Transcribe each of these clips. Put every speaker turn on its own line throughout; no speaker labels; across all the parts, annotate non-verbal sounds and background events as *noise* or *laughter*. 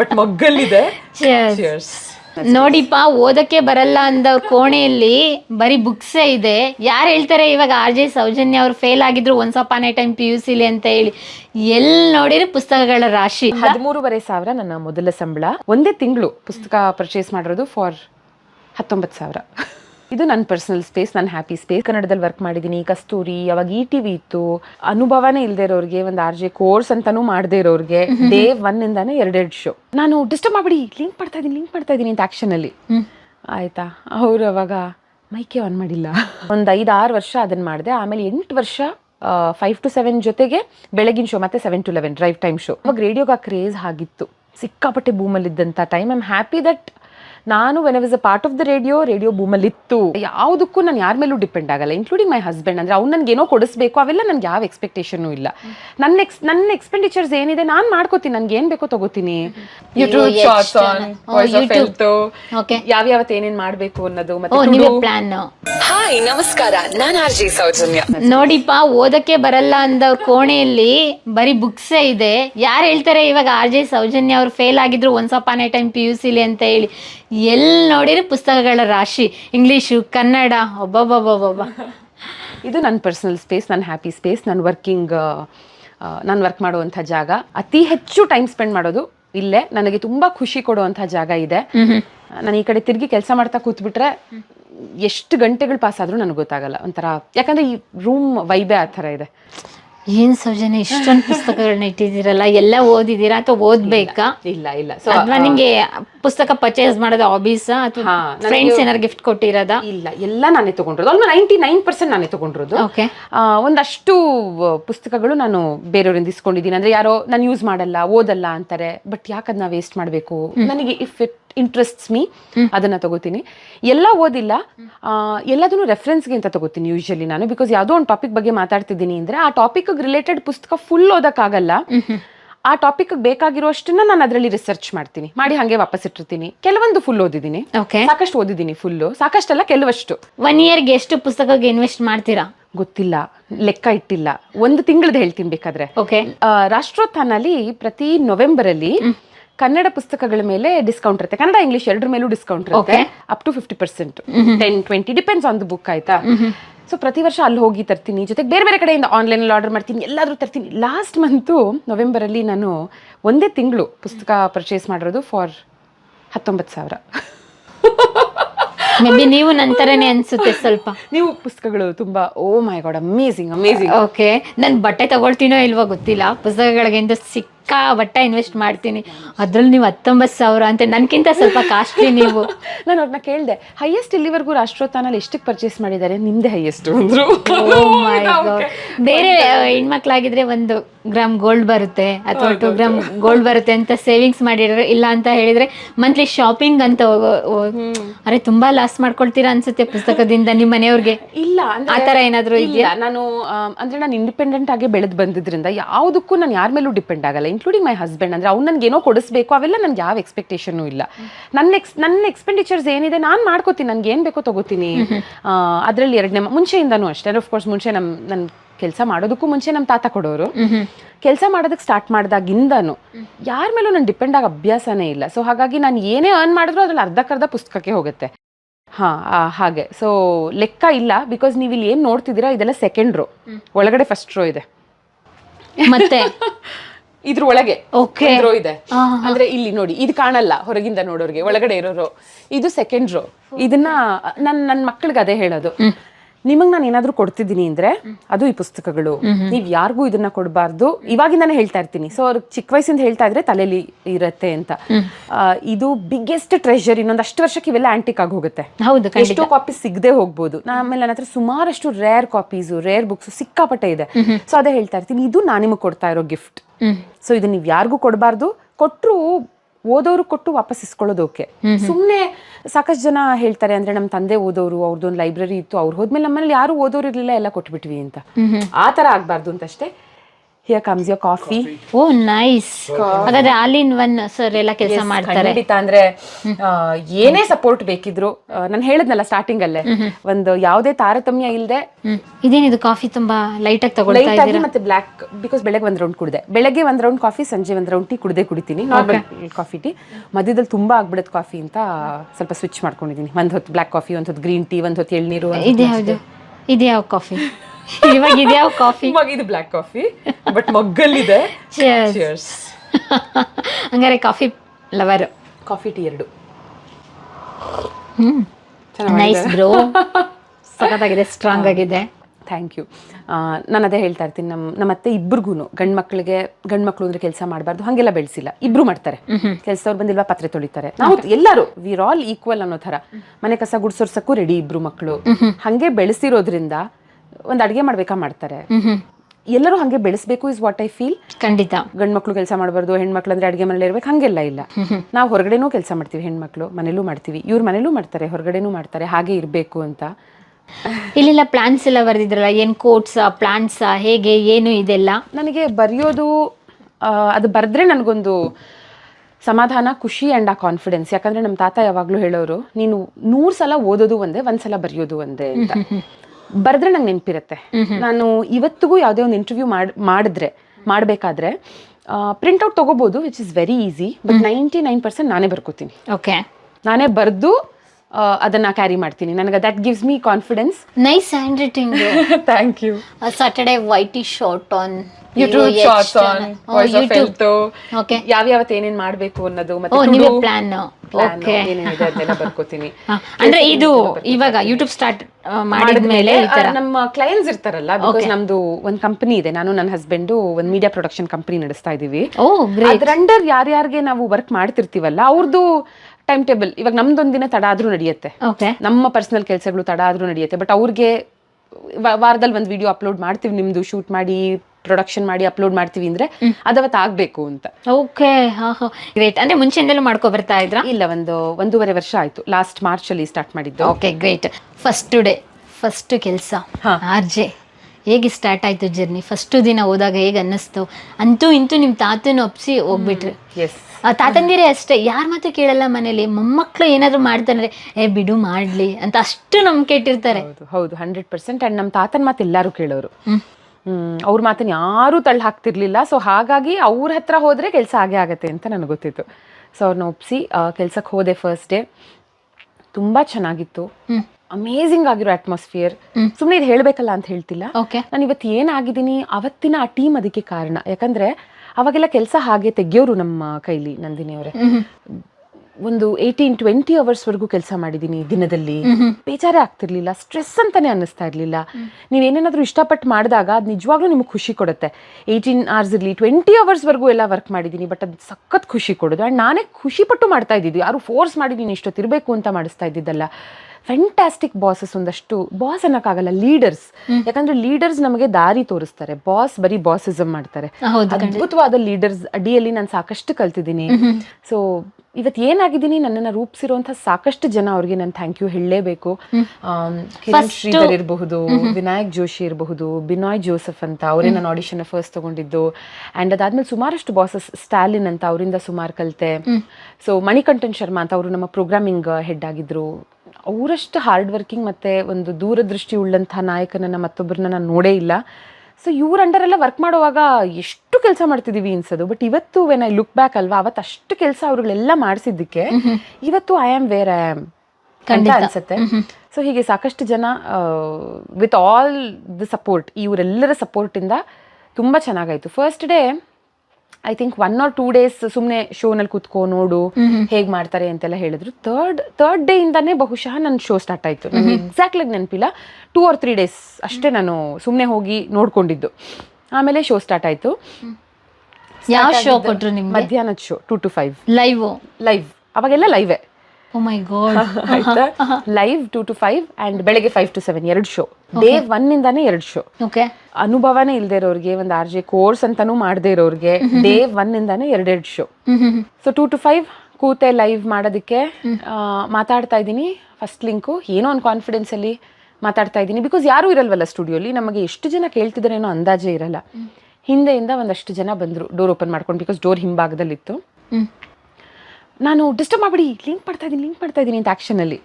But ಮಗ್ಗಲ್ಲಿದೆ.
Cheers. ನೋಡಿಪ್ಪ ಓದಕ್ಕೆ ಬರಲ್ಲ ಅಂದ ಕೋಣೆಯಲ್ಲಿ ಬರೀ ಬುಕ್ಸೇ ಇದೆ. ಯಾರು ಹೇಳ್ತಾರೆ ಇವಾಗ ಆರ್ ಜೆ ಸೌಜನ್ಯ ಅವ್ರು ಫೇಲ್ ಆಗಿದ್ರು once upon a time P U ಸಿಲಿ ಅಂತ ಹೇಳಿ. ಎಲ್ಲಿ ನೋಡಿದ್ರೆ ಪುಸ್ತಕಗಳ ರಾಶಿ.
ಹದಿಮೂರುವರೆ ಸಾವಿರ ನನ್ನ ಮೊದಲ ಸಂಬಳ. ಒಂದೇ ತಿಂಗಳು ಪುಸ್ತಕ ಪರ್ಚೇಸ್ ಮಾಡಿರೋದು ಫಾರ್ ಹತ್ತೊಂಬತ್ತು ಸಾವಿರ. ಇದು ನನ್ನ ಪರ್ಸನಲ್ ಸ್ಪೇಸ್ ನನ್ನ ಹ್ಯಾಪಿ ಸ್ಪೇಸ್ ಕನ್ನಡದಲ್ಲಿ ವರ್ಕ್ ಮಾಡಿದ್ದೀನಿ ಕಸ್ತೂರಿ ಅವಾಗ ಇ ಟಿ ವಿ ಇತ್ತು. ಅನುಭವನೇ ಇಲ್ಲದೆ ಇರೋರಿಗೆ ಒಂದು ಆರ್ ಜೆ ಕೋರ್ಸ್ ಅಂತಾನೂ ಮಾಡದೇ ಇರೋರಿಗೆ ಡೇ ಒನ್ ಇಂದಾನೆ ಎರಡೆರಡು ಶೋ ನಾನು ಡಿಸ್ಟರ್ಬ್ ಮಾಡ್ಬಿಡಿ ಲಿಂಕ್ ಮಾಡ್ತಾ ಇದ್ದೀನಿ ಲಿಂಕ್ ಮಾಡ್ತಾ ಇದ್ದೀನಿ ಅಂತ ಆಕ್ಷನ್ ಅಲ್ಲಿ. ಆಯ್ತಾ? ಅವರು ಅವಾಗ ಮೈಕೆ ಆನ್ ಮಾಡಿಲ್ಲ. ಒಂದು ಐದು ಆರು ವರ್ಷ ಅದನ್ನ ಮಾಡಿದೆ. ಆಮೇಲೆ ಎಂಟು ವರ್ಷ ಫೈವ್ ಟು ಸೆವೆನ್ ಜೊತೆಗೆ ಬೆಳಗಿನ ಶೋ ಮತ್ತೆ seven to eleven drive time show ಅವಾಗ ರೇಡಿಯೋಗ ಕ್ರೇಜ್ ಆಗಿತ್ತು. ಸಿಕ್ಕಾಪಟ್ಟೆ ಬೂಮಲ್ಲಿದ್ದಂಥ time I am happy that ನಾನು when was a part of the radio radio ಬೂಮಲ್ಲಿ ಇತ್ತು ಯಾವುದಕ್ಕೂ ನಾನು ಯಾರ ಮೇಲೂ ಡಿಪೆಂಡ್ ಆಗಲ್ಲ ಇನ್ಕ್ಲೂಡಿಂಗ್ ಮೈ ಹಸ್ಬೆಂಡ್ ಅಂದ್ರೆ ಅವ್ನು ನನಗೆ ಏನೋ ಕೊಡಿಸ್ಬೇಕು ಅವೆಲ್ಲ ನನಗೆ ಯಾವ ಎಕ್ಸ್ಪೆಕ್ಟೇಷನ್ ಇಲ್ಲ. ನನ್ನ ಎಕ್ಸ್ ನನ್ನ ಎಕ್ಸ್ಪೆಂಡಿಚರ್ಸ್ ಏನಿದೆ ನಾನು ಮಾಡ್ಕೋತೀನಿ ನನಗೆ ಏನು ಬೇಕೋ ತಗೋತೀನಿ. YouTube shorts on
Oh.
ಯಾವ್ಯಾವತ್ತು ಏನೇನ್ ಮಾಡ್ಬೇಕು ಅನ್ನೋದು ಮತ್ತೆ
ಪ್ಲಾನ್
ಹಾಯ್ ನಮಸ್ಕಾರ. ನಾನು ಆರ್ ಜೆ ಸೌಜನ್ಯ.
ನೋಡಿಪ್ಪ ಓದಕ್ಕೆ ಬರಲ್ಲ ಅಂದವ್ರ ಕೋಣೆಯಲ್ಲಿ ಬರೀ ಬುಕ್ಸೇ ಇದೆ. ಯಾರು ಹೇಳ್ತಾರೆ ಇವಾಗ ಆರ್ ಜೆ ಸೌಜನ್ಯ ಅವ್ರು ಫೇಲ್ ಆಗಿದ್ರು once upon a time P U ಸಿಲಿ ಅಂತ ಹೇಳಿ. ಎಲ್ಲಿ ನೋಡಿದ್ರೆ ಪುಸ್ತಕಗಳ ರಾಶಿ ಇಂಗ್ಲೀಷು ಕನ್ನಡ ಒಬ್ಬೊಬ್ಬೊಬ್ಬೊಬ್ಬ.
ಇದು ನನ್ನ ಪರ್ಸನಲ್ ಸ್ಪೇಸ್ ನನ್ನ ಹ್ಯಾಪಿ ಸ್ಪೇಸ್ ನನ್ನ ವರ್ಕಿಂಗ್ ನಾನು ವರ್ಕ್ ಮಾಡುವಂಥ ಜಾಗ. ಅತಿ ಹೆಚ್ಚು ಟೈಮ್ ಸ್ಪೆಂಡ್ ಮಾಡೋದು ಇಲ್ಲೇ. ನನಗೆ ತುಂಬ ಖುಷಿ ಕೊಡುವಂಥ ಜಾಗ ಇದೆ. ನಾನು ಈ ಕಡೆ ತಿರುಗಿ ಕೆಲಸ ಮಾಡ್ತಾ ಕೂತ್ಬಿಟ್ರೆ ಎಷ್ಟು ಗಂಟೆಗಳು ಪಾಸ್ ಆದರೂ ನನಗೆ ಗೊತ್ತಾಗಲ್ಲ. ಒಂಥರ ಯಾಕಂದರೆ ಈ ರೂಮ್ ವೈಬೇ ಆ ಥರ ಇದೆ.
ಏನ್ ಸೌಜನ್ಯ ಇಷ್ಟೊಂದು ಪುಸ್ತಕಗಳನ್ನ ಇಟ್ಟಿದ್ದೀರಲ್ಲ ಎಲ್ಲ ಓದಿದೀರಾ ಅಥವಾ ಓದ್ಬೇಕಾ?
ಇಲ್ಲ ಇಲ್ಲ. ಸೊ
ಅಥವಾ ನಿಮ್ಗೆ ಪುಸ್ತಕ ಪರ್ಚೇಸ್ ಮಾಡೋದು ಹಾಬೀಸ್ ಅಥವಾ ಫ್ರೆಂಡ್ಸ್ ಏನಾರು ಗಿಫ್ಟ್ ಕೊಟ್ಟಿರೋದ?
ಇಲ್ಲ ಎಲ್ಲ ನಾನೇ ತಗೊಂಡಿರೋದು. ಆಲ್ಮೋ ನೈಂಟಿ ನೈನ್ ಪರ್ಸೆಂಟ್ ನಾನೇ ತಗೊಂಡಿರೋದು.
ಓಕೆ
ಒಂದಷ್ಟು ಪುಸ್ತಕಗಳು ನಾನು ಬೇರೆಯವರಿಂದ ಇಸ್ಕೊಂಡಿದ್ದೀನಿ. ಅಂದ್ರೆ ಯಾರೋ ನಾನು ಯೂಸ್ ಮಾಡಲ್ಲ ಓದಲ್ಲ ಅಂತಾರೆ. ಬಟ್ ಯಾಕದ್ ನಾ ವೇಸ್ಟ್ ಮಾಡಬೇಕು ನನಗೆ ಇಫ್ ಇಟ್ ಇಂಟ್ರೆಸ್ಟ್ಸ್ ಮೀ ಅದನ್ನ ತಗೋತೀನಿ. ಎಲ್ಲ ಓದಿಲ್ಲ ಎಲ್ಲದನ್ನು ರೆಫರೆನ್ಸ್ಗೆ ಅಂತ ತಗೋತೀನಿ ಯೂಶಲಿ ನಾನು ಬಿಕಾಸ್ ಯಾವುದೋ ಒಂದು ಟಾಪಿಕ್ ಬಗ್ಗೆ ಮಾತಾಡ್ತಿದ್ದೀನಿ ಅಂದ್ರೆ ಆ ಟಾಪಿಕ್ ರಿಲೇಟೆಡ್ ಪುಸ್ತಕ ಫುಲ್ ಓದೋಕ್ಕಾಗಲ್ಲ. ಆ ಟಾಪಿಕ್ ಬೇಕಾಗಿರೋಷ್ಟನ್ನ ನಾನು ಅದರಲ್ಲಿ ರಿಸರ್ಚ್ ಮಾಡ್ತೀನಿ. ಮಾಡಿ ಹಾಗೆ ವಾಪಸ್ ಇಟ್ಟಿರ್ತೀನಿ. ಕೆಲವೊಂದು ಫುಲ್ ಓದಿದ್ದೀನಿ. ಸಾಕಷ್ಟು ಓದಿದ್ದೀನಿ ಫುಲ್ಲು ಸಾಕಷ್ಟಲ್ಲ ಕೆಲವಷ್ಟು.
ಒನ್ ಇಯರ್ಗೆ ಎಷ್ಟು ಪುಸ್ತಕಕ್ಕೆ ಇನ್ವೆಸ್ಟ್ ಮಾಡ್ತೀರಾ?
ಗೊತ್ತಿಲ್ಲ. ಲೆಕ್ಕ ಇಟ್ಟಿಲ್ಲ. ಒಂದು ತಿಂಗಳದ್ದು ಹೇಳ್ತೀನಿ ಬೇಕಾದ್ರೆ. ರಾಷ್ಟ್ರೋತ್ಥಾನಲ್ಲಿ ಪ್ರತಿ ನವೆಂಬರ್ ಅಲ್ಲಿ ಕನ್ನಡ ಪುಸ್ತಕಗಳ ಮೇಲೆ ಡಿಸ್ಕೌಂಟ್ ಇರುತ್ತೆ. ಕನ್ನಡ ಇಂಗ್ಲಿಷ್ ಎರಡರ ಮೇಲೂ ಡಿಸ್ಕೌಂಟ್ ಇರುತ್ತೆ. Up to fifty percent ten twenty depends on the book ಆಯ್ತಾ? ಸೊ ಪ್ರತಿ ವರ್ಷ ಅಲ್ಲಿ ಹೋಗಿ ತರ್ತೀನಿ. ಜೊತೆಗೆ ಬೇರೆ ಬೇರೆ ಕಡೆಯಿಂದ ಆನ್ಲೈನ್ ಆರ್ಡರ್ ಮಾಡ್ತೀನಿ. ಎಲ್ಲಾದ್ರೂ ತರ್ತೀನಿ. ಲಾಸ್ಟ್ ಮಂತು ನವೆಂಬರ್ ಅಲ್ಲಿ ನಾನು ಒಂದೇ ತಿಂಗಳು ಪುಸ್ತಕ ಪರ್ಚೇಸ್ ಮಾಡಿರೋದು ಫಾರ್ ಹತ್ತೊಂಬತ್ತು ಸಾವಿರ.
ಮೇ ಬಿ ನೀವು ನಂತರನೇ ಅನ್ಸುತ್ತೆ ಸ್ವಲ್ಪ.
ನೀವು ಪುಸ್ತಕಗಳು ತುಂಬಾ ಓ my God amazing amazing
okay ನಾನು ಬಟ್ಟೆ ತಗೊಳ್ತೀನೋ ಇಲ್ವೋ ಗೊತ್ತಿಲ್ಲ. ಪುಸ್ತಕಗಳಿಗಿಂತ ಸಿಕ್ಕಾ ಬಟ್ಟೆ ಇನ್ವೆಸ್ಟ್ ಮಾಡ್ತೀನಿ. ಅದ್ರಲ್ಲಿ ನೀವು ಹತ್ತೊಂಬತ್ತು ಸಾವಿರ ಅಂತ. ನನಗಿಂತ ಸ್ವಲ್ಪ ಕಾಸ್ಟ್ಲಿ ನೀವು. *laughs*
ನಾನು ಅವ್ರನ್ನ ಕೇಳಿದೆ ಹೈಯೆಸ್ಟ್ ಇಲ್ಲಿವರೆಗೂ ರಾಷ್ಟ್ರೋತ್ಥಾನಲ್ಲಿ ಎಷ್ಟಕ್ಕೆ ಪರ್ಚೇಸ್ ಮಾಡಿದ್ದಾರೆ? ನಿಮ್ದೆ ಹೈಯೆಸ್ಟ್ ಅಂದ್ರು. *laughs* *laughs*
Oh ಬೇರೆ ಹೆಣ್ಮಕ್ಳಾಗಿದ್ರೆ ಒಂದು ಗ್ರಾಮ್ ಗೋಲ್ಡ್ ಬರುತ್ತೆ ಅಥವಾ ಟೂ ಗ್ರಾಮ್ ಗೋಲ್ಡ್ ಬರುತ್ತೆ ಅಂತ ಸೇವಿಂಗ್ಸ್ ಮಾಡಿದ್ರೆ ಇಲ್ಲ ಅಂತ ಹೇಳಿದ್ರೆ ಮಂತ್ಲಿ ಶಾಪಿಂಗ್ ಅಂತ ಅರೆ ತುಂಬಾ ಲಾಸ್ ಮಾಡ್ಕೊಳ್ತೀರಾ ಅನ್ಸುತ್ತೆ ಪುಸ್ತಕದಿಂದ ನಿಮ್ಮ ಮನೆಯವ್ರಿಗೆ?
ಇಲ್ಲ
ಆತರ ಏನಾದ್ರು
ಇದೆಯಾ? ನಾನು ಅಂದ್ರೆ ನಾನು ಇಂಡಿಪೆಂಡೆಂಟ್ ಆಗಿ ಬೆಳೆದು ಬಂದಿದ್ರಿಂದ ಯಾವುದಕ್ಕೂ ನಾನು ಯಾರ ಮೇಲೂ ಡಿಪೆಂಡ್ ಆಗಲ್ಲ. ಇನ್ಕ್ಲೂಡಿಂಗ್ ಮೈ ಹಸ್ಬೆಂಡ್ ಅಂದ್ರೆ ಅವ್ನು ನನಗೆ ಏನೋ ಕೊಡಿಸ್ಬೇಕು ಅವೆಲ್ಲ ನನಗೆ ಯಾವ ಎಕ್ಸ್ಪೆಕ್ಟೇಷನ್ ಇಲ್ಲ. ನನ್ನ ಎಕ್ಸ್ ನನ್ನ ಎಕ್ಸ್ಪೆಂಡಿಚರ್ಸ್ ಏನಿದೆ ನಾನು ಮಾಡ್ಕೋತೀನಿ ನನಗೆ ಏನು ಬೇಕೋ ತಗೋತೀನಿ. ಅದರಲ್ಲಿ ಎರಡನೇ ಮುಂಚೆಯಿಂದನೂ ಅಷ್ಟೇ. ಆಫ್ ಕೋರ್ಸ್ ಮುಂಚೆ ನಮ್ಮ ನನ್ನ ಕೆಲಸ ಮಾಡೋದಕ್ಕೂ ಮುಂಚೆ ನಮ್ಮ ತಾತ ಕೊಡೋರು. ಕೆಲಸ ಮಾಡೋದಕ್ಕೆ ಸ್ಟಾರ್ಟ್ ಮಾಡಿದಾಗಿಂದನು ಯಾರ ಮೇಲೂ ನಾನು ಡಿಪೆಂಡ್ ಆಗ ಅಭ್ಯಾಸನೇ ಇಲ್ಲ. ಸೊ ಹಾಗಾಗಿ ನಾನು ಏನೇ ಅರ್ನ್ ಮಾಡಿದ್ರು ಅದ್ರಲ್ಲಿ ಅರ್ಧಕ್ಕರ್ಧ ಪುಸ್ತಕಕ್ಕೆ ಹೋಗುತ್ತೆ. ಹಾ ಹಾಗೆ. ಸೊ ಲೆಕ್ಕ ಇಲ್ಲ ಬಿಕಾಸ್ ನೀವು ಇಲ್ಲಿ ಏನು ನೋಡ್ತಿದ್ದೀರಾ ಇದೆಲ್ಲ ಸೆಕೆಂಡ್ ರೋ ಒಳಗಡೆ ಫಸ್ಟ್ ರೋ ಇದೆ.
ಮತ್ತೆ? *laughs*
ಇದ್ರ ಒಳಗೆ. ರೋ ಇದೆ. ಅಂದ್ರೆ ಇಲ್ಲಿ ನೋಡಿ ಇದು ಕಾಣಲ್ಲ ಹೊರಗಿಂದ ನೋಡೋರಿಗೆ ಒಳಗಡೆ ಇರೋ ರೋ ಇದು ಸೆಕೆಂಡ್ ರೋ ಇದನ್ನ ನನ್ ನನ್ ಮಕ್ಳಿಗೆ ಅದೇ ಹೇಳೋದು. ನಿಮಗ್ ನಾನು ಏನಾದ್ರೂ ಕೊಡ್ತಿದ್ದೀನಿ ಅಂದ್ರೆ ಅದು ಈ ಪುಸ್ತಕಗಳು. ನೀವ್ ಯಾರಿಗೂ ಇದನ್ನ ಕೊಡಬಾರ್ದು. ಇವಾಗಿಂದಾನೇ ಹೇಳ್ತಾ ಇರ್ತೀನಿ. ಸೊ ಅವ್ರ ಚಿಕ್ಕ ವಯಸ್ಸಿಂದ ಹೇಳ್ತಾ ಇದ್ರೆ ತಲೆಯಲ್ಲಿ ಇರತ್ತೆ ಅಂತ. ಇದು ಬಿಗ್ಗೆಸ್ಟ್ ಟ್ರೆಷರ್ ಇನ್ನೊಂದಷ್ಟು ವರ್ಷಕ್ಕೆ ಇವೆಲ್ಲ ಆಂಟಿಕ್ ಆಗಿ ಹೋಗುತ್ತೆ.
ಹೌದು
ಎಷ್ಟೋ ಕಾಪೀಸ್ ಸಿಗದೆ ಹೋಗ್ಬೋದು. ಆಮೇಲೆ ನನ್ನ ಹತ್ರ ಸುಮಾರಷ್ಟು ರೇರ್ ಕಾಪೀಸ್ ರೇರ್ ಬುಕ್ಸ್ ಸಿಕ್ಕಾಪಟ್ಟೆ ಇದೆ. ಸೊ ಅದೇ ಹೇಳ್ತಾ ಇರ್ತೀನಿ. ಇದು ನಾನು ನಿಮಗೆ ಕೊಡ್ತಾ ಇರೋ ಗಿಫ್ಟ್ ಸೊ ಇದು ನೀವು ಯಾರಿಗೂ ಕೊಡಬಾರ್ದು. ಕೊಟ್ಟರು ಓದೋರು ಕೊಟ್ಟು ವಾಪಸ್ ಇಸ್ಕೊಳ್ಳೋದು ಓಕೆ. ಸುಮ್ಮನೆ ಸಾಕಷ್ಟು ಜನ ಹೇಳ್ತಾರೆ ಅಂದ್ರೆ ನಮ್ಮ ತಂದೆ ಓದೋರು ಅವ್ರದ್ದೊಂದು ಲೈಬ್ರರಿ ಇತ್ತು ಅವ್ರು ಹೋದ್ಮೇಲೆ ನಮ್ಮಲ್ಲಿ ಯಾರು ಓದೋರು ಇರಲಿಲ್ಲ ಎಲ್ಲ ಕೊಟ್ಬಿಟ್ವಿ ಅಂತ. ಆ ಥರ ಆಗಬಾರ್ದು ಅಂತಷ್ಟೇ. Here comes your coffee
oh nice ಹಾಗಾದ್ರೆ ಆಲ್ ಇನ್ ಒನ್ ಸರ್ ಎಲ್ಲ ಕೆಲಸ ಮಾಡ್ತಾರೆ.
ಖಂಡಿತ ಅಂದ್ರೆ ಏನೇ ಸಪೋರ್ಟ್ ಬೇಕಿದ್ರು ನಾನು ಹೇಳಿದ್ನಲ್ಲ ಸ್ಟಾರ್ಟಿಂಗ್ ಅಲ್ಲೇ. ಒಂದು ಯಾವುದೇ ತಾರತಮ್ಯ ಇಲ್ಲದೆ
ಇದೇನಿದು ಕಾಫಿ ತುಂಬಾ ಲೈಟ್ ಆಗಿ ತಗೊಳ್ತಾ
ಲೈಟ್ ಆಗಿ
ಇದ್ದೀರಾ?
ಮತ್ತೆ ಬ್ಲಾಕ್ ಬಿಕಾಸ್ ಬೆಳಗ್ಗೆ ಒಂದ್ ರೌಂಡ್ ಕುಡಿದೆ. ಬೆಳಗ್ಗೆ ಒಂದ್ ರೌಂಡ್ ಕಾಫಿ ಸಂಜೆ ಒಂದ್ ರೌಂಡ್ ಟೀ ಕುಡ್ದೆ ಕುಡಿತೀನಿ. ನಾರ್ಮಲ್ ಕಾಫಿ ಟೀ ಮಧ್ಯದಲ್ಲಿ ತುಂಬಾ ಆಗ್ಬಿಡತ್ ಕಾಫಿ ಅಂತ ಸ್ವಲ್ಪ ಸ್ವಿಚ್ ಮಾಡ್ಕೊಂಡಿದ್ದೀನಿ. ಒಂದ್ ಹೊತ್ತು ಬ್ಲಾಕ್ ಕಾಫಿ ಒಂದ್ ಹೊತ್ತು ಗ್ರೀನ್ ಟೀ ಒಂದ್ ಹೊತ್ತು ಎಳ್ನೀರು
ಇದೆ ಇದ್ಯಾವ ಕಾಫಿ *laughs* ಇವಾಗ ಇದ್ಯಾವ ಕಾಫಿ
ಮಗ್ ಇದು ಬ್ಲಾಕ್ ಕಾಫಿ ಬಟ್ ಮಗ್ಗಲ್ಲಿದೆ. *laughs* ಚಿಯರ್ಸ್. *laughs*
ಹಂಗಾರೆ ಕಾಫಿ ಲವರ್
ಕಾಫಿ ಟೀ ಎರಡು.
ಹ್ಮ್. ನೈಸ್ ಬ್ರೋ ಸಖತ್ತಾಗಿದೆ ಸ್ಟ್ರಾಂಗ್ ಆಗಿದೆ.
ಥ್ಯಾಂಕ್ ಯು ನಾನು ಅದೇ ಹೇಳ್ತಾ ಇರ್ತೀನಿ ನಮ್ಮ ನಮ್ಮ ಅತ್ತೆ ಇಬ್ರಿಗೂ ಗಂಡು ಮಕ್ಕಳಿಗೆ ಗಂಡು ಮಕ್ಕಳು ಅಂದ್ರೆ ಕೆಲಸ ಮಾಡಬಾರ್ದು ಹಂಗೆಲ್ಲ ಬೆಳೆಸಿಲ್ಲ. ಇಬ್ರು ಮಾಡ್ತಾರೆ. ಕೆಲಸದವ್ರು ಬಂದಿಲ್ವಾ ಪಾತ್ರೆ ತೊಳಿತಾರೆ. ನಾವು ಎಲ್ಲರೂ ವಿರ್ ಆಲ್ ಈಕ್ವಲ್ ಅನ್ನೋ ಥರ. ಮನೆ ಕಸ ಗುಡ್ಸೋರ್ಸಕ್ಕೂ ರೆಡಿ ಇಬ್ರು ಮಕ್ಕಳು ಹಂಗೆ ಬೆಳೆಸಿರೋದ್ರಿಂದ ಒಂದು ಅಡುಗೆ ಮಾಡ್ಬೇಕಾ ಮಾಡ್ತಾರೆ. ಎಲ್ಲರೂ ಹಾಗೆ ಬೆಳೆಸಬೇಕು ಇಸ್ ವಾಟ್ ಐ ಫೀಲ್
ಖಂಡಿತ.
ಗಂಡ್ ಮಕ್ಳು ಕೆಲಸ ಮಾಡಬಾರ್ದು ಹೆಣ್ಮಕ್ಳು ಅಂದ್ರೆ ಅಡುಗೆ ಮನೇಲಿ ಇರ್ಬೇಕು ಹಂಗೆಲ್ಲ ಇಲ್ಲ. ನಾವು ಹೊರಗಡೆನೂ ಕೆಲಸ ಮಾಡ್ತೀವಿ ಹೆಣ್ಮಕ್ಳು ಮನೇಲೂ ಮಾಡ್ತೀವಿ. ಇವ್ರ ಮನೇಲೂ ಮಾಡ್ತಾರೆ ಹೊರಗಡೆನೂ ಮಾಡ್ತಾರೆ ಹಾಗೆ ಇರಬೇಕು ಅಂತ.
ಇಲ್ಲೆಲ್ಲ ಪ್ಲಾನ್ಸ್ ಎಲ್ಲ ಬರ್ದಿದ್ರಲ್ಲ ಏನ್ ಕೋಟ್ಸ್ ಪ್ಲಾನ್ಸ್ ಹೇಗೆ ಏನು ಇದೆಲ್ಲ?
ನನಗೆ ಬರೆಯೋದು ಅದು ಬರೆದ್ರೆ ನನಗೊಂದು ಸಮಾಧಾನ ಖುಷಿ ಆ್ಯಂಡ್ ಆ ಕಾನ್ಫಿಡೆನ್ಸ್ ಯಾಕಂದ್ರೆ ನಮ್ಮ ತಾತ ಯಾವಾಗಲೂ ಹೇಳೋರು ನೀನು ನೂರು ಸಲ ಓದೋದು ಒಂದೇ ಒಂದ್ಸಲ ಬರೆಯೋದು ಒಂದೇ ಅಂತ. ಬರೆದ್ರೆ ನಂಗೆ ನೆನಪಿರುತ್ತೆ. ನಾನು ಇವತ್ತಿಗೂ ಯಾವುದೇ ಒಂದು ಇಂಟರ್ವ್ಯೂ ಮಾಡಿ ಮಾಡಿದ್ರೆ ಮಾಡಬೇಕಾದ್ರೆ ಪ್ರಿಂಟ್ಔಟ್ ತೊಗೋಬೋದು which is very easy but ninety nine percent ನಾನೇ ಬರ್ಕೋತೀನಿ.
ಓಕೆ
ನಾನೇ ಬರೆದು ಅದನ್ನ ಕ್ಯಾರಿ ಮಾಡ್ತೀನಿ. ನನಗೆ that gives me confidence
nice handwriting
thank you
Saturday wait ಈ short on
YouTube shorts on voice of health
okay
ಯಾವ ಯಾವತ್ತು ಏನೇನ್ ಮಾಡಬೇಕು ಅನ್ನೋದು ಮತ್ತೆ ನಿಮ್ಮ
ಪ್ಲಾನ್ ಓಕೆ
ಏನೇನಿದೆ ಬರ್ಕೋತೀನಿ. *laughs*
ಅಂದ್ರೆ ಇದು ಇವಾಗ ಯೂಟ್ಯೂಬ್ ಸ್ಟಾರ್ಟ್ ಮಾಡಿದ್ಮೇಲೆ
ನಮ್ಮ ಕ್ಲೈಂಟ್ಸ್ ಇರ್ತಾರಲ್ಲ ಬಿಕಾಸ್ ನಮ್ದು ಒಂದು ಕಂಪನಿ ಇದೆ. ನಾನು ನನ್ನ ಹಸ್ಬೆಂಡು ಒಂದು ಮೀಡಿಯಾ ಪ್ರೊಡಕ್ಷನ್ ಕಂಪನಿ ನಡೆಸ್ತಾ ಇದೀವಿ
ಗ್ರೇಟ್
ಅದ್ರ ಅಂಡರ್ ಯಾರ್ಯಾರಿಗೆ ನಾವು ವರ್ಕ್ ಮಾಡ್ತಿರ್ತೀವಲ್ಲ ಅವ್ರದ್ದು ಟೈಮ್ ಟೇಬಲ್ ಇವಾಗ ನಮ್ದೊಂದ್ ದಿನ ತಡ ಆದ್ರೂ ನಡೆಯುತ್ತೆ.
ಓಕೆ
ನಮ್ಮ ಪರ್ಸನಲ್ ಕೆಲಸಗಳು ತಡ ಆದ್ರೂ ನಡೆಯುತ್ತೆ. ಬಟ್ ಅವ್ರಿಗೆ ವಾರದಲ್ಲಿ ಒಂದು ವಿಡಿಯೋ ಅಪ್ಲೋಡ್ ಮಾಡ್ತೀವಿ ನಿಮ್ದು ಶೂಟ್ ಮಾಡಿ ಪ್ರೊಡಕ್ಷನ್ ಮಾಡಿ ಅಪ್ಲೋಡ್ ಮಾಡ್ತೀವಿ ಅಂದ್ರೆ ಅದವತ್ತು ಆಗ್ಬೇಕು ಅಂತ.
ಓಕೆ ಗ್ರೇಟ್ ಅಂದ್ರೆ ಮುಂಚೆಯಿಂದಲೂ ಮಾಡ್ಕೊ ಬರ್ತಾ ಇದ್ರ?
ಇಲ್ಲ ಒಂದು ಒಂದೂವರೆ ವರ್ಷ ಆಯ್ತು. ಲಾಸ್ಟ್ ಮಾರ್ಚ್ ಅಲ್ಲಿ ಸ್ಟಾರ್ಟ್ ಮಾಡಿದ್ದು.
Okay great first day first ಕೆಲಸ. R J. ಹೇಗೆ ಸ್ಟಾರ್ಟ್ ಆಯ್ತು ಜರ್ನಿ ಫಸ್ಟ್ ದಿನ ಹೋದಾಗ ಹೇಗೆ ಅನ್ನಿಸ್ತು? ಅಂತೂ ಇಂತೂ ನಿಮ್ಮ ತಾತನ ಒಪ್ಸಿ ಹೋಗ್ಬಿಟ್ರಿ.
ಎಸ್
ಆ ತಾತಂದಿರೇ ಅಷ್ಟೇ. ಯಾರ ಮಾತು ಕೇಳಲ್ಲ ಮನೇಲಿ. ಮೊಮ್ಮಕ್ಕಳು ಏನಾದರೂ ಮಾಡ್ತಾನೆ ಏ ಬಿಡು ಮಾಡ್ಲಿ ಅಂತ ಅಷ್ಟು ನಂಬಿಕೆ ಇಟ್ಟಿರ್ತಾರೆ.
ಹೌದು ಹಂಡ್ರೆಡ್ ಪರ್ಸೆಂಟ್ ಆ್ಯಂಡ್ ನಮ್ಮ ತಾತನ ಮಾತು ಎಲ್ಲರೂ ಕೇಳೋರು. ಅವ್ರ ಮಾತನ್ನ ಯಾರೂ ತಳ್ಳಿ ಹಾಕ್ತಿರ್ಲಿಲ್ಲ. ಸೊ ಹಾಗಾಗಿ ಅವ್ರ ಹತ್ರ ಹೋದರೆ ಕೆಲಸ ಆಗೇ ಆಗತ್ತೆ ಅಂತ ನನಗೆ ಗೊತ್ತಿತ್ತು. ಸೊ ಅವ್ರನ್ನ ಒಪ್ಸಿ ಕೆಲ್ಸಕ್ಕೆ ಹೋದೆ ಫಸ್ಟ್ ಡೇ ತುಂಬಾ ಚೆನ್ನಾಗಿತ್ತು. ಅಮೇಝಿಂಗ್ ಆಗಿರೋ ಅಟ್ಮಾಸ್ಫಿಯರ್ ಸುಮ್ಮನೆ ಇದು ಹೇಳಬೇಕಲ್ಲ ಅಂತ ಹೇಳ್ತಿಲ್ಲ.
ಓಕೆ
ನಾನು ಇವತ್ತು ಏನಾಗಿದ್ದೀನಿ ಅವತ್ತಿನ ಆ ಟೀಮ್ ಅದಕ್ಕೆ ಕಾರಣ. ಯಾಕಂದ್ರೆ ಅವಾಗೆಲ್ಲ ಕೆಲಸ ಹಾಗೆ ತೆಗಿಯೋರು ನಮ್ಮ ಕೈಲಿ ನಂದಿನಿ ಅವರೇ ಒಂದು ಏಯ್ಟೀನ್ ಟ್ವೆಂಟಿ ಅವರ್ಸ್ವರೆಗೂ ಕೆಲಸ ಮಾಡಿದ್ದೀನಿ ದಿನದಲ್ಲಿ. ಬೇಜಾರೇ ಆಗ್ತಿರ್ಲಿಲ್ಲ ಸ್ಟ್ರೆಸ್ ಅಂತಾನೆ ಅನ್ನಿಸ್ತಾ ಇರಲಿಲ್ಲ. ನೀವೇನೇನಾದರೂ ಇಷ್ಟಪಟ್ಟು ಮಾಡಿದಾಗ ಅದು ನಿಜವಾಗ್ಲೂ ನಿಮಗೆ ಖುಷಿ ಕೊಡುತ್ತೆ. ಏಯ್ಟೀನ್ ಅವರ್ಸ್ ಇರಲಿ ಟ್ವೆಂಟಿ ಅವರ್ಸ್ವರೆಗೂ ಎಲ್ಲ ವರ್ಕ್ ಮಾಡಿದ್ದೀನಿ ಬಟ್ ಅದು ಸಖತ್ ಖುಷಿ ಕೊಡೋದು. ಆ್ಯಂಡ್ ನಾನೇ ಖುಷಿಪಟ್ಟು ಮಾಡ್ತಾ ಇದ್ದಿದ್ದು. ಯಾರು ಫೋರ್ಸ್ ಮಾಡಿ ನೀನು ಇಷ್ಟೊತ್ತಿರಬೇಕು ಅಂತ ಮಾಡಿಸ್ತಾ ಇದ್ದಿದ್ದಲ್ಲ. ಫ್ಯಾಂಟಾಸ್ಟಿಕ್ ಬಾಸಸ್ ಒಂದಷ್ಟು ಬಾಸ್ ಅನ್ನೋಕ್ಕಾಗಲ್ಲ ಲೀಡರ್ಸ್ ಯಾಕಂದ್ರೆ ಲೀಡರ್ಸ್ ನಮಗೆ ದಾರಿ ತೋರಿಸ್ತಾರೆ. ಬಾಸ್ ಬರೀ ಬಾಸಿಸಮ್ ಮಾಡ್ತಾರೆ. ಅದ್ಭುತವಾದ ಲೀಡರ್ಸ್ ಅಡಿಯಲ್ಲಿ ನಾನು ಸಾಕಷ್ಟು ಕಲ್ತಿದ್ದೀನಿ. ಸೊ ಇವತ್ತು ಏನಾಗಿದ್ದೀನಿ ನನ್ನನ್ನು ರೂಪಿಸಿರುವಂಥ ಸಾಕಷ್ಟು ಜನ ಅವ್ರಿಗೆ ನಾನು ಥ್ಯಾಂಕ್ ಯು ಹೇಳಲೇಬೇಕು. ಕಿರಣ್ ಶ್ರೀಧರ್ ಇರಬಹುದು ವಿನಾಯಕ್ ಜೋಶಿ ಇರಬಹುದು ಬಿನಾಯ್ ಜೋಸೆಫ್ ಅಂತ ಅವರೇ ನಾನು ಆಡಿಷನ್ ಫಸ್ಟ್ ತಗೊಂಡಿದ್ದು. ಆ್ಯಂಡ್ ಅದಾದ್ಮೇಲೆ ಸುಮಾರಷ್ಟು ಬಾಸಸ್ ಸ್ಟಾಲಿನ್ ಅಂತ ಅವರಿಂದ ಸುಮಾರು ಕಲಿತೆ. ಸೊ ಮಣಿಕಂಠನ್ ಶರ್ಮಾ ಅಂತ ಅವರು ನಮ್ಮ ಪ್ರೋಗ್ರಾಮಿಂಗ್ ಹೆಡ್ ಆಗಿದ್ರು. ಅವರಷ್ಟು ಹಾರ್ಡ್ ವರ್ಕಿಂಗ್ ಮತ್ತೆ ಒಂದು ದೂರದೃಷ್ಟಿ ಉಳ್ಳಂಥ ನಾಯಕನನ್ನ ಮತ್ತೊಬ್ಬರನ್ನ ನಾನು ನೋಡೇ ಇಲ್ಲ. ಸೊ ಇವ್ರ ಅಂಡರೆಲ್ಲ ವರ್ಕ್ ಮಾಡುವಾಗ ಎಷ್ಟು ಕೆಲಸ ಮಾಡ್ತಿದೀವಿ ಅನ್ಸೋದು. ಬಟ್ ಇವತ್ತು ವೆನ್ ಐ ಲುಕ್ ಬ್ಯಾಕ್ ಅಲ್ವಾ ಅವತ್ತು ಅಷ್ಟು ಕೆಲಸ ಅವ್ರುಗಳೆಲ್ಲ ಮಾಡಿಸಿದ್ದಕ್ಕೆ ಇವತ್ತು I am where I am ಅಂತ ಅನ್ಸುತ್ತೆ. ಸೊ ಹೀಗೆ ಸಾಕಷ್ಟು ಜನ ವಿತ್ ಆಲ್ ದ ಸಪೋರ್ಟ್ ಇವರೆಲ್ಲರ ಸಪೋರ್ಟಿಂದ ತುಂಬ ಚೆನ್ನಾಗಾಯ್ತು. First day I think one or two days ಸುಮ್ಮನೆ ಶೋನಲ್ಲಿ ಕುತ್ಕೋ ನೋಡು ಹೇಗೆ ಮಾಡ್ತಾರೆ ಅಂತೆಲ್ಲ ಹೇಳಿದ್ರು. ಥರ್ಡ್ ಥರ್ಡ್ ಡೇ ಇಂದಾನೆ ಬಹುಶಃ ನನ್ನ ಶೋ ಸ್ಟಾರ್ಟ್ ಆಯ್ತು. ನನಗೆ ಎಕ್ಸಾಕ್ಟ್ಲಿ ನೆನಪಿಲ್ಲ. ಟೂ ಆರ್ ತ್ರೀ ಡೇಸ್ ಅಷ್ಟೇ ನಾನು ಸುಮ್ಮನೆ ಹೋಗಿ ನೋಡ್ಕೊಂಡಿದ್ದು. ಆಮೇಲೆ ಶೋ ಸ್ಟಾರ್ಟ್ ಆಯ್ತು.
ಯಾವ ಶೋ ಕೊಟ್ಟರು ನಿಮ್ಗೆ?
ಮಧ್ಯಾಹ್ನದ show two to five
live
live ಅವಾಗೆಲ್ಲ ಲೈವೇ
ಮೈ ಗಾಡ್ *laughs* *laughs*
ಆಯ್ತಾ? Live two to five and ಬೆಳಗ್ಗೆ ಫೈವ್ ಟು ಸೆವೆನ್ ಎರಡು ಶೋ ಡೇ ಒನ್ ಇಂದಾನೆ ಎರಡು ಶೋ
ಓಕೆ
ಅನುಭವನೇ ಇಲ್ಲದೆ ಇರೋರಿಗೆ ಒಂದು ಆರ್ ಜೆ ಕೋರ್ಸ್ ಅಂತಾನೂ ಮಾಡದೇ ಇರೋರಿಗೆ ಡೇ ಒನ್ ಇಂದಾನೆ ಎರಡೆರಡು show so two to five ಕೂತೆ live ಮಾಡೋದಕ್ಕೆ ಮಾತಾಡ್ತಾ ಇದ್ದೀನಿ. ಫಸ್ಟ್ ಲಿಂಕು ಏನೋ ಒಂದು ಕಾನ್ಫಿಡೆನ್ಸ್ ಅಲ್ಲಿ ಮಾತಾಡ್ತಾ ಇದ್ದೀನಿ. ಬಿಕಾಸ್ ಯಾರು ಇರಲ್ವಲ್ಲ ಸ್ಟುಡಿಯೋಲಿ ನಮಗೆ ಎಷ್ಟು ಜನ ಕೇಳ್ತಿದ್ರೇನೋ ಅಂದಾಜೇ ಇರಲ್ಲ. ಹಿಂದೆಯಿಂದ ಒಂದಷ್ಟು ಜನ ಬಂದರು ಡೋರ್ ಓಪನ್ ಮಾಡ್ಕೊಂಡು ಬಿಕಾಸ್ ಡೋರ್ ಹಿಂಭಾಗದಲ್ಲಿತ್ತು. ನಾನು ಡಿಸ್ಟರ್ಬ್ ಮಾಡ್ಬಿಡಿ ಲಿಂಕ್ ಮಾಡ್ತಾ ಇದ್ದೀನಿ ಲಿಂಕ್ ಮಾಡ್ತಾ ಇದ್ದೀನಿ ಅಂತ ಆ್ಯಕ್ಷನಲ್ಲಿ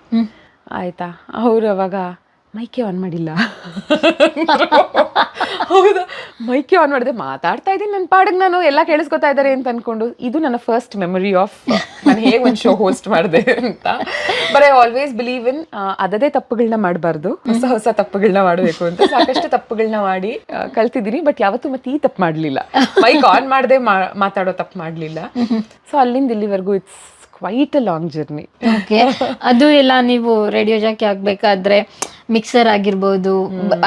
ಆಯ್ತಾ? ಅವರು ಅವಾಗ ಮೈಕೆ ಆನ್ ಮಾಡಿಲ್ಲ. ಹೌದಾ? ಮೈಕೆ ಆನ್ ಮಾಡಿದೆ. ಮಾತಾಡ್ತಾ ಇದ್ದೀನಿ. ನನ್ನ ಪಾಡಿಗೆ ನಾನು ಎಲ್ಲ ಕೇಳಿಸ್ಕೊತಾ ಇದ್ದಾರೆ ಅಂತ ಅನ್ಕೊಂಡು ಇದು ನನ್ನ ಫಸ್ಟ್ ಮೆಮೊರಿ ಆಫ್ ನಾನು ಹೇಗೆ ಒಂದು ಶೋ ಹೋಸ್ಟ್ ಮಾಡಿದೆ ಅಂತ. But I always believe in ಅದದೇ ತಪ್ಪುಗಳನ್ನ ಮಾಡಬಾರ್ದು. ಹೊಸ ಹೊಸ ತಪ್ಪುಗಳನ್ನ ಮಾಡಬೇಕು ಅಂತ. ಸಾಕಷ್ಟು ತಪ್ಪುಗಳನ್ನ ಮಾಡಿ ಕಲ್ತಿದ್ದೀನಿ. ಬಟ್ ಯಾವತ್ತೂ ಮತ್ತೆ ಈ ತಪ್ಪು ಮಾಡಲಿಲ್ಲ. ಮೈಕ್ ಆನ್ ಮಾಡದೆ ಮಾತಾಡೋ ತಪ್ಪು ಮಾಡಲಿಲ್ಲ. ಸೊ ಅಲ್ಲಿಂದ ಇಲ್ಲಿವರೆಗೂ it's quite a long journey
okay ಅದು ಎಲ್ಲ ನೀವು ರೇಡಿಯೋ ಜಾಕಿ ಆಗ್ಬೇಕಾದ್ರೆ ಮಿಕ್ಸರ್ ಆಗಿರ್ಬೋದು